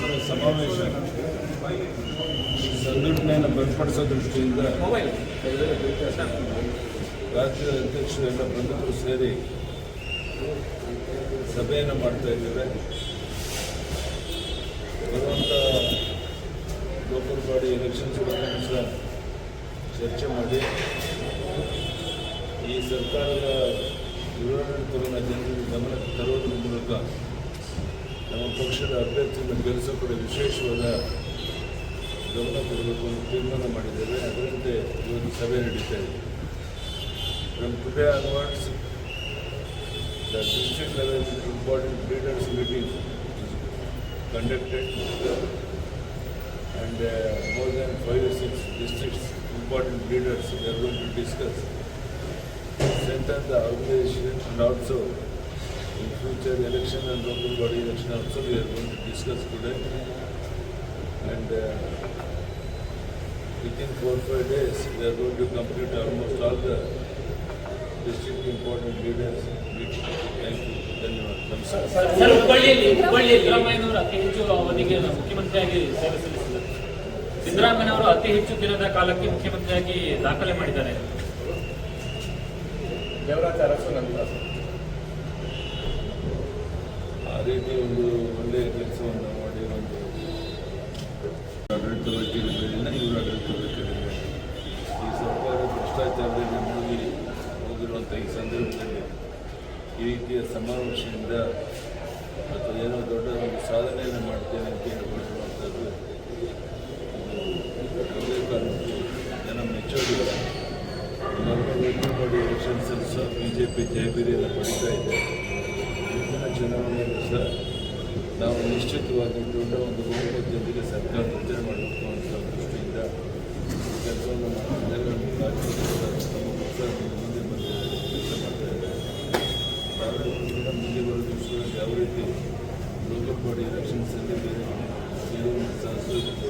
ಪ್ರಮುಖರ ಸಮಾವೇಶ. ಸಂಘಟನೆಯನ್ನು ಬಲಪಡಿಸೋ ದೃಷ್ಟಿಯಿಂದ ರಾಜ್ಯದ ಅಧ್ಯಕ್ಷರೆಲ್ಲ ಪ್ರಮುಖರು ಸೇರಿ ಸಭೆಯನ್ನು ಮಾಡ್ತಾ ಇದ್ದೇವೆ. ಬರುವಂಥ ಲೋಕಲ್ ಬಾಡಿ ಎಲೆಕ್ಷನ್ಸ್ ಸಹ ಚರ್ಚೆ ಮಾಡಿ. ಈ ಸರ್ಕಾರದ ದುರಾಡಳಿತವನ್ನು ಜನರಿಗೆ ಗಮನಕ್ಕೆ ತರುವುದರ ಮೂಲಕ ನಮ್ಮ ಪಕ್ಷದ ಅಭ್ಯರ್ಥಿ ಗೆಲ್ಲಿಸೋ ವಿಶೇಷವಾದ ಗಮನ ಕೊಡಬೇಕು ಅಂತ ತೀರ್ಮಾನ ಮಾಡಿದ್ದೇವೆ. ಅದರಂತೆ ಇವತ್ತು ಸಭೆ ನಡೀತಾ ಇದೆ. ನಮ್ಮ today onwards the district level important leaders meeting conducted and more than five six districts important leaders every to discuss centre the organisation and also future election and local body election also we are going to discuss today. And uh, within four five days, we are going to complete almost all the district important leaders. Thank you. ಧನ್ಯವಾದ ನಮಸ್ಕಾರ sir ಹುಬ್ಬಳ್ಳಿಯಲ್ಲಿ ಹುಬ್ಬಳ್ಳಿ ಸಿದ್ದರಾಮಯ್ಯನವರು ಅತಿ ಹೆಚ್ಚು ಅವಧಿಗೆ ಮುಖ್ಯಮಂತ್ರಿಯಾಗಿ ಸೇವೆ ಸಲ್ಲಿಸಿದ್ದಾರೆ ಸಿದ್ದರಾಮಯ್ಯನವರು ಅತಿ ಹೆಚ್ಚು ದಿನದ ಕಾಲಕ್ಕೆ ಮುಖ್ಯಮಂತ್ರಿಯಾಗಿ ದಾಖಲೆ ಮಾಡಿದ್ದಾರೆ ದೇವರಾಜ ಅರಸು ನಂತರ ರೀತಿ ಒಂದು ಒಳ್ಳೆಯ ಕೆಲಸವನ್ನು ಮಾಡಿ ಒಂದು ಆಡಳಿತ ವೈದ್ಯರಿಂದ ಇವರು ಆಡಳಿತ ವೈದ್ಯರಿಂದ ಈ ಸರ್ಕಾರ ಭ್ರಷ್ಟಾಚಾರದಲ್ಲಿ ಮುಳುಗಿ ಹೋಗಿರುವಂಥ ಈ ಸಂದರ್ಭದಲ್ಲಿ ಈ ರೀತಿಯ ಸಮಾವೇಶದಿಂದ ಅಥವಾ ಏನೋ ದೊಡ್ಡ ಒಂದು ಸಾಧನೆಯನ್ನು ಮಾಡ್ತೇನೆ ಅಂತ ಕಾರಣಕ್ಕೂ ಜನ ಮೆಚ್ಚೋದಿಲ್ಲ. ಲೋಕಲ್ ಎಲೆಕ್ಷನ್ಸಲ್ಲಿ ಸಹ ಬಿ ಜೆ ಪಿ ಜಯಬೀರಿಯನ್ನು ಪಡಿತಾ ಇದೆ. ಚುನಾವಣೆ ವರ್ಷ ನಾವು ನಿಶ್ಚಿತವಾಗಿ ದೊಡ್ಡ ಒಂದು ಬಹುಮತದೊಂದಿಗೆ ಸರ್ಕಾರ ರಚನೆ ಮಾಡಬೇಕು ಅಂತ ದೃಷ್ಟಿಯಿಂದ ಕೆಲಸವನ್ನು ಮಾಡ್ತಿದ್ದಾರೆ ನಮ್ಮ ಪಕ್ಷ ಮುಂದೆ ಬಂದ ಕೆಲಸ ಮಾಡ್ತಾ ಇದ್ದಾರೆ ಸಾವಿರ ಮುಂದೆ ಬರೋ ಯಾವ ರೀತಿ ಲೋಕಲ್ಪಾಡಿ ಎಲೆಕ್ಷನ್ಸಲ್ಲಿ ಬೇರೆ ಸಂಸ್ಥೆ